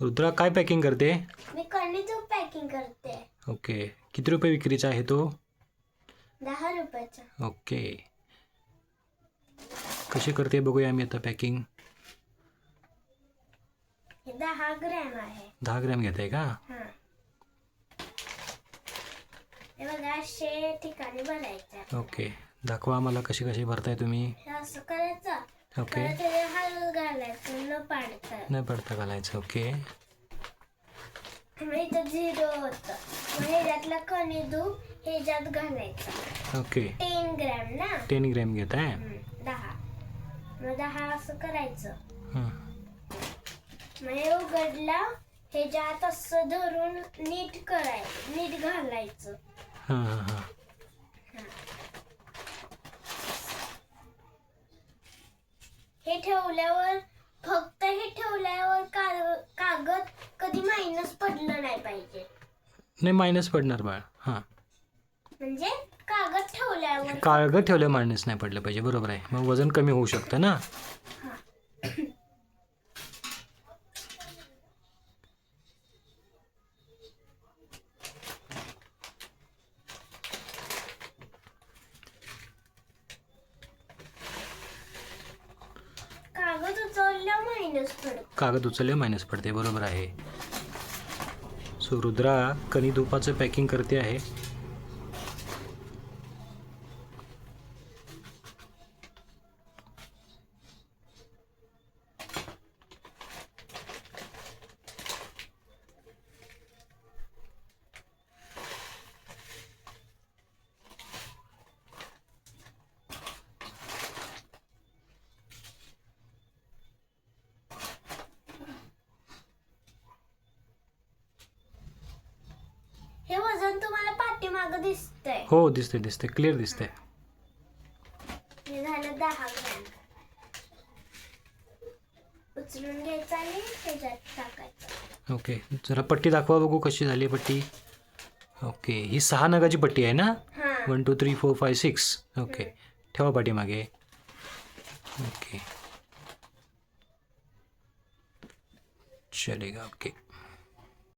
रुद्रा काय पॅकिंग करते? मी पॅकिंग करते. ओके. किती रुपये विक्रीचा आहे तो? दहा रुपयाचं. ओके. कशी करते बघूया आम्ही आता पॅकिंग हे दहा ग्रॅम आहे. दहा ग्रॅम घेत आहे का? हा. हे बघा असे ठिकाणी भरायचं. ओके. दाखवा आम्हाला कशी कशी भरताय तुम्ही. हे असं करायचं. ओके. हळू घालायचं न पाडता. नाही पडता घालायचं ओके. मग इथं झिरो होतं. मग ह्याच्यातलं कणी दूध ह्याच्यात घालायचं. ओके. टेन ग्रॅम ना? टेन ग्रॅम घेत आहे? हम्म, दहा. मग दहा असं करायचं. हं. मग हे उघडलं ह्याच्यात असं धरून नीट करायचं नीट घालायचं. हां हां हां. ठेवल्यावर फक्त हे ठेवल्यावर कागद कधी मायनस पडलं नाही पाहिजे. नाही मायनस पडणार बाळ. हां. म्हणजे कागद ठेवल्यावर. काळगं ठेवलं मायनस नाही पडलं पाहिजे. बरोबर आहे. मग वजन कमी होऊ शकतं ना कागद उचलल्या मायनस कागद उचलले मायनस पडते. बरोबर आहे. सो रुद्रा कणी धुपाचं पॅकिंग करते आहे हे वजन तुम्हाला पाठीमाग दिसतंय. हो दिसते दिसते क्लिअर दिसते हे झालं दहा ग्रॅम उचलून घ्यायचं आणि त्याच्यात टाकायचं. ओके जरा पट्टी दाखवा बघू कशी झाली पट्टी. ओके ही सहा नगाची पट्टी आहे ना? हा. One two three four five six okay ठेवा पाठीमागे. ओके चलेगा. ओके